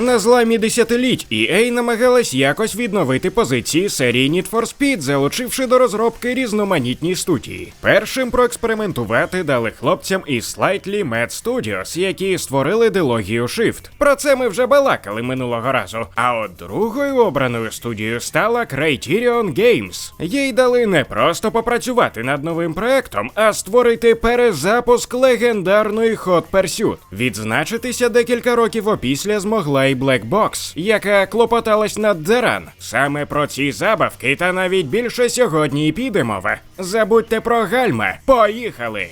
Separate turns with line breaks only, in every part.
На зламі десятиліть EA намагалась якось відновити позиції серії Need for Speed, залучивши до розробки різноманітні студії. Першим проекспериментувати дали хлопцям із Slightly Mad Studios, які створили дилогію Shift. Про це ми вже балакали минулого разу. А от другою обраною студією стала Criterion Games. Їй дали не просто попрацювати над новим проектом, а створити перезапуск легендарної Hot Pursuit. Відзначитися декілька років опісля змогла і Black Box, яка клопоталась над Деран. Саме про ці забавки та навіть більше сьогодні і піде мова. Забудьте про гальма. Поїхали!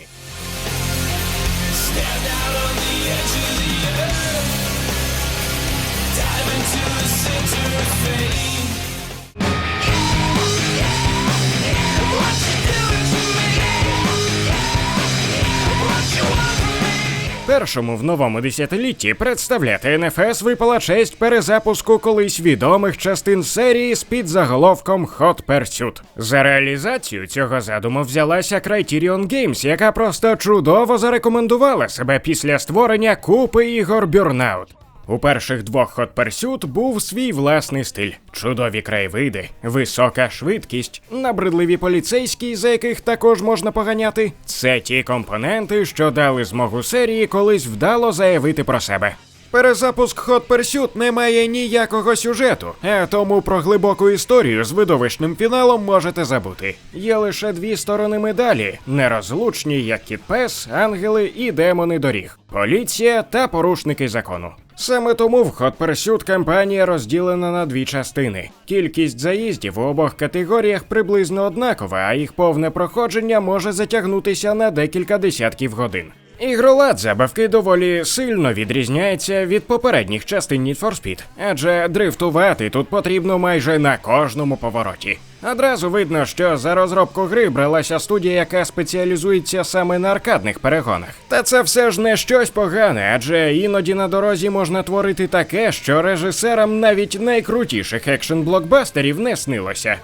Першому в новому десятилітті представляти НФС випала честь перезапуску колись відомих частин серії з під заголовком Hot Pursuit. За реалізацію цього задуму взялася Criterion Games, яка просто чудово зарекомендувала себе після створення купи ігор Burnout. У перших двох Hot Pursuit був свій власний стиль: чудові краєвиди, висока швидкість, набридливі поліцейські, за яких також можна поганяти. Це ті компоненти, що дали змогу серії колись вдало заявити про себе. Перезапуск Hot Pursuit не має ніякого сюжету, а тому про глибоку історію з видовищним фіналом можете забути. Є лише дві сторони медалі: нерозлучні, як кіт пес, ангели і демони доріг, поліція та порушники закону. Саме тому в Hot Pursuit кампанія розділена на дві частини. Кількість заїздів у обох категоріях приблизно однакова, а їх повне проходження може затягнутися на декілька десятків годин. Ігролад забавки доволі сильно відрізняється від попередніх частин Need for Speed, адже дрифтувати тут потрібно майже на кожному повороті. Одразу видно, що за розробку гри бралася студія, яка спеціалізується саме на аркадних перегонах. Та це все ж не щось погане, адже іноді на дорозі можна творити таке, що режисерам навіть найкрутіших екшн-блокбастерів не снилося.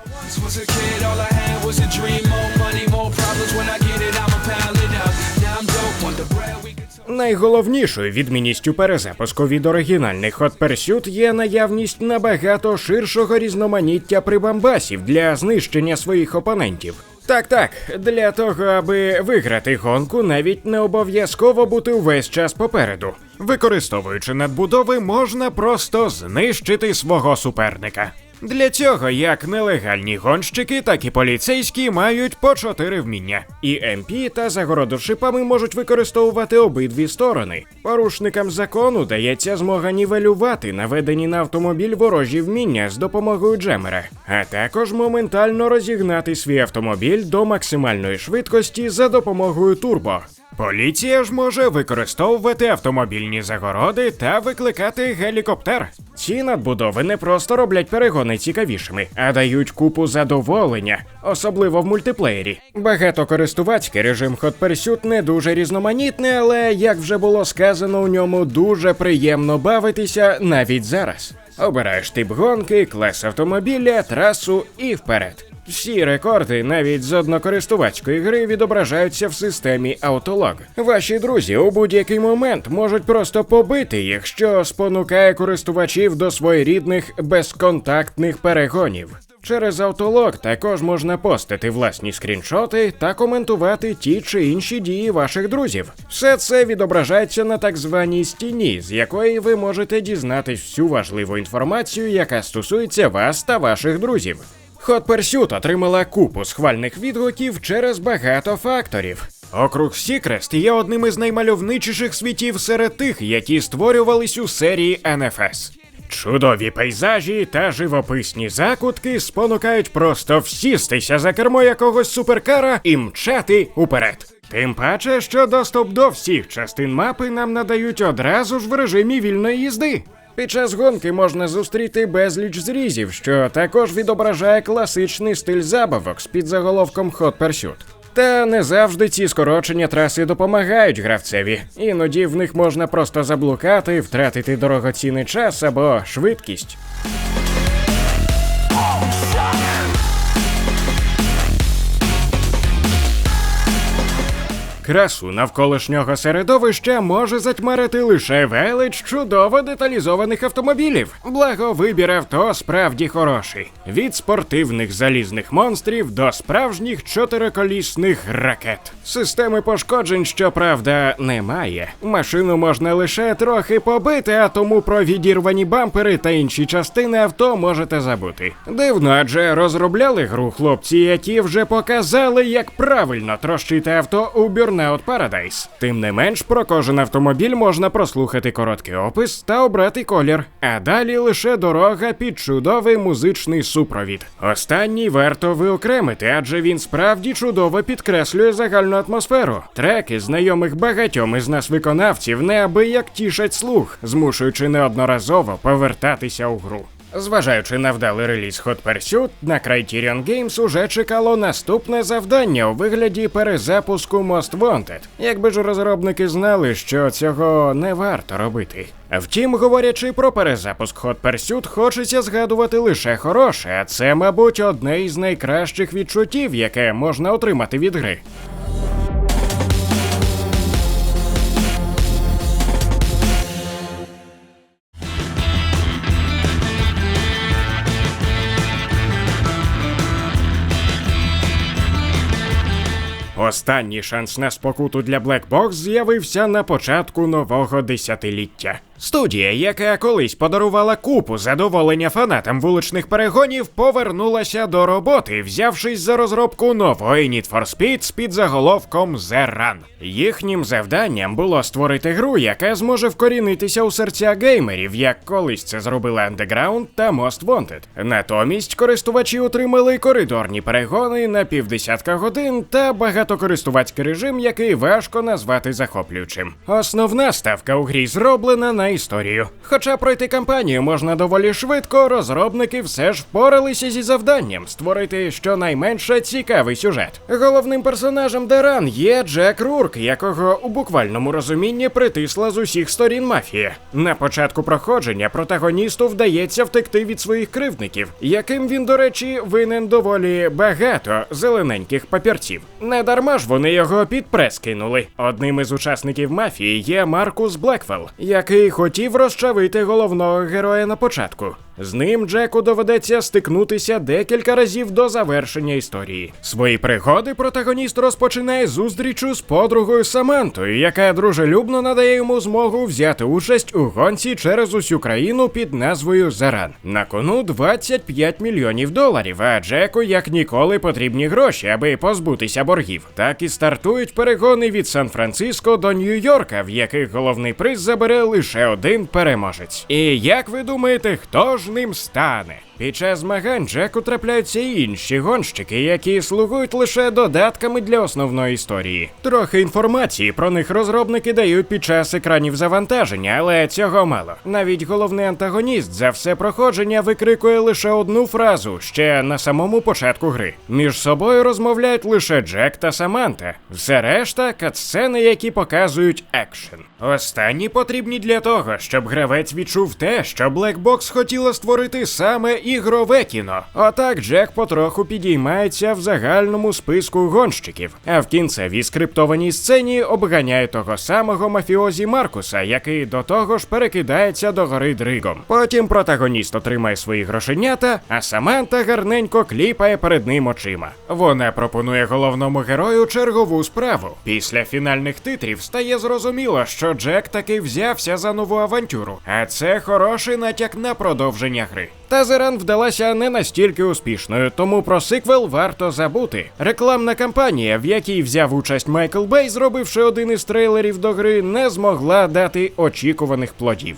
Найголовнішою відмінністю перезапуску від оригінальних Hot Pursuit є наявність набагато ширшого різноманіття прибамбасів для знищення своїх опонентів. Так, так, для того, аби виграти гонку, навіть не обов'язково бути увесь час попереду. Використовуючи надбудови, можна просто знищити свого суперника. Для цього як нелегальні гонщики, так і поліцейські мають по чотири вміння. І МП та загороду шипами можуть використовувати обидві сторони. Порушникам закону дається змога нівелювати наведені на автомобіль ворожі вміння з допомогою джемера, а також моментально розігнати свій автомобіль до максимальної швидкості за допомогою турбо. Поліція ж може використовувати автомобільні загороди та викликати гелікоптер. Ці надбудови не просто роблять перегони цікавішими, а дають купу задоволення, особливо в мультиплеєрі. Багатокористувацький режим Hot Pursuit не дуже різноманітний, але як вже було сказано, у ньому дуже приємно бавитися навіть зараз. Обираєш тип гонки, клас автомобіля, трасу і вперед. Всі рекорди, навіть з однокористувацької гри, відображаються в системі Autolog. Ваші друзі у будь-який момент можуть просто побити їх, що спонукає користувачів до своєрідних безконтактних перегонів. Через Autolog також можна постити власні скріншоти та коментувати ті чи інші дії ваших друзів. Все це відображається на так званій стіні, з якої ви можете дізнатись всю важливу інформацію, яка стосується вас та ваших друзів. Hot Pursuit отримала купу схвальних відгуків через багато факторів. Округ Сікрест є одним із наймальовничіших світів серед тих, які створювались у серії NFS. Чудові пейзажі та живописні закутки спонукають просто всістися за кермо якогось суперкара і мчати уперед. Тим паче, що доступ до всіх частин мапи нам надають одразу ж в режимі вільної їзди. Під час гонки можна зустріти безліч зрізів, що також відображає класичний стиль забавок з підзаголовком Hot Pursuit. Та не завжди ці скорочення траси допомагають гравцеві. Іноді в них можна просто заблукати, втратити дорогоцінний час або швидкість. Красу навколишнього середовища може затьмарити лише велич чудово деталізованих автомобілів. Благо, вибір авто справді хороший. Від спортивних залізних монстрів до справжніх чотириколісних ракет. Системи пошкоджень, щоправда, немає. Машину можна лише трохи побити, а тому про відірвані бампери та інші частини авто можете забути. Дивно, адже розробляли гру хлопці, які вже показали, як правильно трощити авто у Burnout Paradise. Тим не менш, про кожен автомобіль можна прослухати короткий опис та обрати колір. А далі лише дорога під чудовий музичний супровід. Останній варто виокремити, адже він справді чудово підкреслює загальну атмосферу. Треки, знайомих багатьом із нас виконавців, неабияк тішать слух, змушуючи неодноразово повертатися у гру. Зважаючи на вдалий реліз Hot Pursuit, на Criterion Games уже чекало наступне завдання у вигляді перезапуску Most Wanted. Якби ж розробники знали, що цього не варто робити. Втім, говорячи про перезапуск Hot Pursuit, хочеться згадувати лише хороше, а це, мабуть, одне із найкращих відчуттів, яке можна отримати від гри. Останній шанс на спокуту для Black Box з'явився на початку нового десятиліття. Студія, яка колись подарувала купу задоволення фанатам вуличних перегонів, повернулася до роботи, взявшись за розробку нової Need for Speed під заголовком The Run. Їхнім завданням було створити гру, яка зможе вкорінитися у серця геймерів, як колись це зробили Underground та Most Wanted. Натомість користувачі отримали коридорні перегони на півдесятка годин та багатокористувацький режим, який важко назвати захоплюючим. Основна ставка у грі зроблена на історію. Хоча пройти кампанію можна доволі швидко, розробники все ж впоралися зі завданням створити щонайменше цікавий сюжет. Головним персонажем Деран є Джек Рурк, якого у буквальному розумінні притисла з усіх сторін мафія. На початку проходження протагоністу вдається втекти від своїх кривдників, яким він, до речі, винен доволі багато зелененьких папірців. Не дарма ж вони його під прес кинули. Одним із учасників мафії є Маркус Блеквелл, який хотів розчавити головного героя на початку. З ним Джеку доведеться стикнутися декілька разів до завершення історії. Свої пригоди протагоніст розпочинає зустрічу з подругою Самантою, яка дружелюбно надає йому змогу взяти участь у гонці через усю країну під назвою Заран. На кону 25 мільйонів доларів, а Джеку як ніколи потрібні гроші, аби позбутися боргів. Так і стартують перегони від Сан-Франциско до Нью-Йорка, в яких головний приз забере лише один переможець. І як ви думаєте, хто ж ним стане? Під час змагань Джеку трапляються і інші гонщики, які слугують лише додатками для основної історії. Трохи інформації про них розробники дають під час екранів завантаження, але цього мало. Навіть головний антагоніст за все проходження викрикує лише одну фразу ще на самому початку гри. Між собою розмовляють лише Джек та Саманта. Все решта катсцени, які показують екшен. Останні потрібні для того, щоб гравець відчув те, що Black Box хотіла створити саме ігрове кіно. Отак Джек потроху підіймається в загальному списку гонщиків, а в кінцевій скриптованій сцені обганяє того самого мафіозі Маркуса, який до того ж перекидається до гори дригом. Потім протагоніст отримає свої грошенята, а Саманта гарненько кліпає перед ним очима. Вона пропонує головному герою чергову справу. Після фінальних титрів стає зрозуміло, що Джек таки взявся за нову авантюру, а це хороший натяк на продовження гри. Та Зеран вдалася не настільки успішною, тому про сиквел варто забути. Рекламна кампанія, в якій взяв участь Майкл Бей, зробивши один із трейлерів до гри, не змогла дати очікуваних плодів.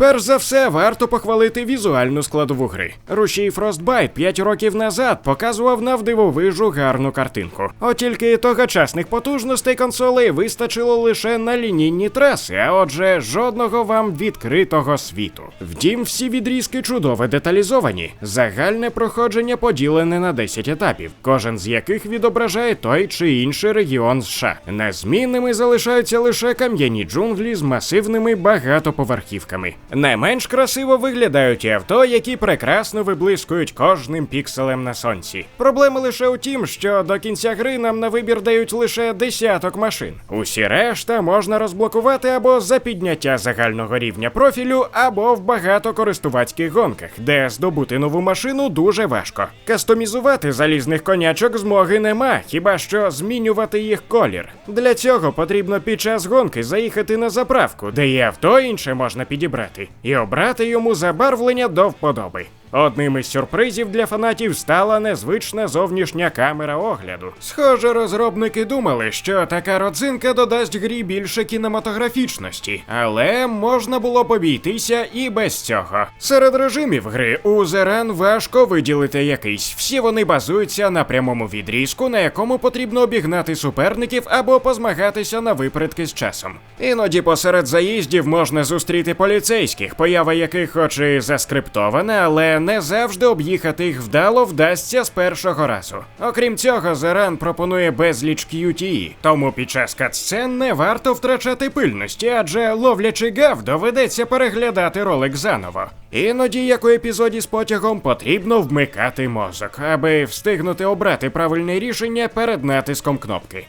Перш за все, варто похвалити візуальну складову гри. Рушій Frostbite 5 років назад показував навдивовижу гарну картинку. От тільки тогочасних потужностей консолей вистачило лише на лінійні траси, а отже, жодного вам відкритого світу. Втім, всі відрізки чудово деталізовані. Загальне проходження поділене на 10 етапів, кожен з яких відображає той чи інший регіон США. Незмінними залишаються лише кам'яні джунглі з масивними багатоповерхівками. Не менш красиво виглядають і авто, які прекрасно виблискують кожним пікселем на сонці. Проблема лише у тім, що до кінця гри нам на вибір дають лише десяток машин. Усі решта можна розблокувати або за підняття загального рівня профілю, або в багатокористувацьких гонках, де здобути нову машину дуже важко. Кастомізувати залізних конячок змоги нема, хіба що змінювати їх колір. Для цього потрібно під час гонки заїхати на заправку, де є авто інше можна підібрати, і обрати йому забарвлення до вподоби. Одним із сюрпризів для фанатів стала незвична зовнішня камера огляду. Схоже, розробники думали, що така родзинка додасть грі більше кінематографічності, але можна було обійтися і без цього. Серед режимів гри у Zerun важко виділити якийсь. Всі вони базуються на прямому відрізку, на якому потрібно обігнати суперників або позмагатися на випередки з часом. Іноді посеред заїздів можна зустріти поліцейських, поява яких хоч і заскриптована, але не завжди об'їхати їх вдало вдасться з першого разу. Окрім цього, Зеран пропонує безліч QTE, тому під час катсцен не варто втрачати пильності, адже ловлячи гав, доведеться переглядати ролик заново. Іноді, як у епізоді з потягом, потрібно вмикати мозок, аби встигнути обрати правильне рішення перед натиском кнопки.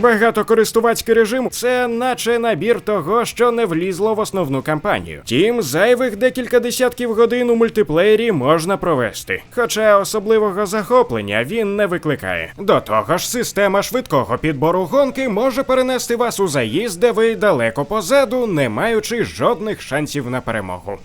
Багатокористувацький режим це наче набір того, що не влізло в основну кампанію. Тім зайвих декілька десятків годин у мультиплеєрі можна провести. Хоча особливого захоплення він не викликає. До того ж, система швидкого підбору гонки може перенести вас у заїзд, де ви далеко позаду, не маючи жодних шансів на перемогу.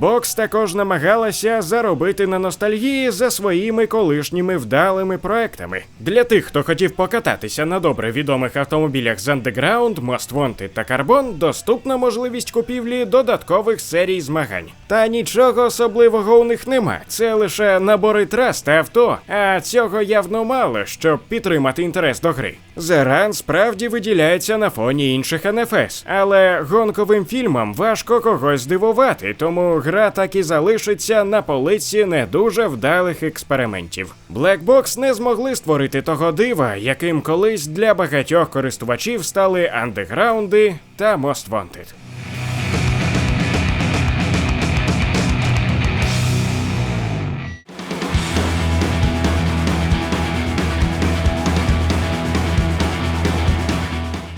Box також намагалася заробити на ностальгії за своїми колишніми вдалими проектами. Для тих, хто хотів покататися на добре відомих автомобілях з Underground, Most Wanted та Carbon, доступна можливість купівлі додаткових серій змагань. Та нічого особливого у них нема. Це лише набори трас та авто, а цього явно мало, щоб підтримати інтерес до гри. Зеран справді виділяється на фоні інших НФС, але гонковим фільмам важко когось здивувати, тому гра так і залишиться на полиці не дуже вдалих експериментів. Black Box не змогли створити того дива, яким колись для багатьох користувачів стали андеграунди та Most Wanted.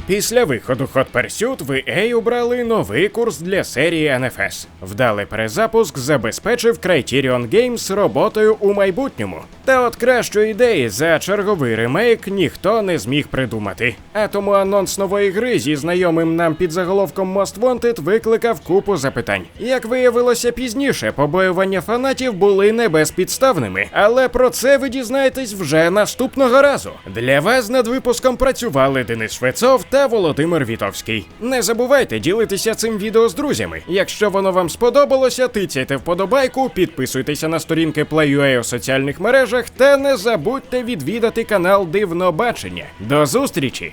Після виходу Hot Pursuit в EA обрали новий курс для серії NFS. Вдалий перезапуск забезпечив Criterion Games роботою у майбутньому. Та от кращої ідеї за черговий ремейк ніхто не зміг придумати. А тому анонс нової гри зі знайомим нам під заголовком Most Wanted викликав купу запитань. Як виявилося пізніше, побоювання фанатів були не безпідставними, але про це ви дізнаєтесь вже наступного разу. Для вас над випуском працювали Денис Швецов Володимир Вітовський. Не забувайте ділитися цим відео з друзями. Якщо воно вам сподобалося, тицяйте вподобайку, підписуйтеся на сторінки Play.ua у соціальних мережах та не забудьте відвідати канал Дивно Бачення. До зустрічі!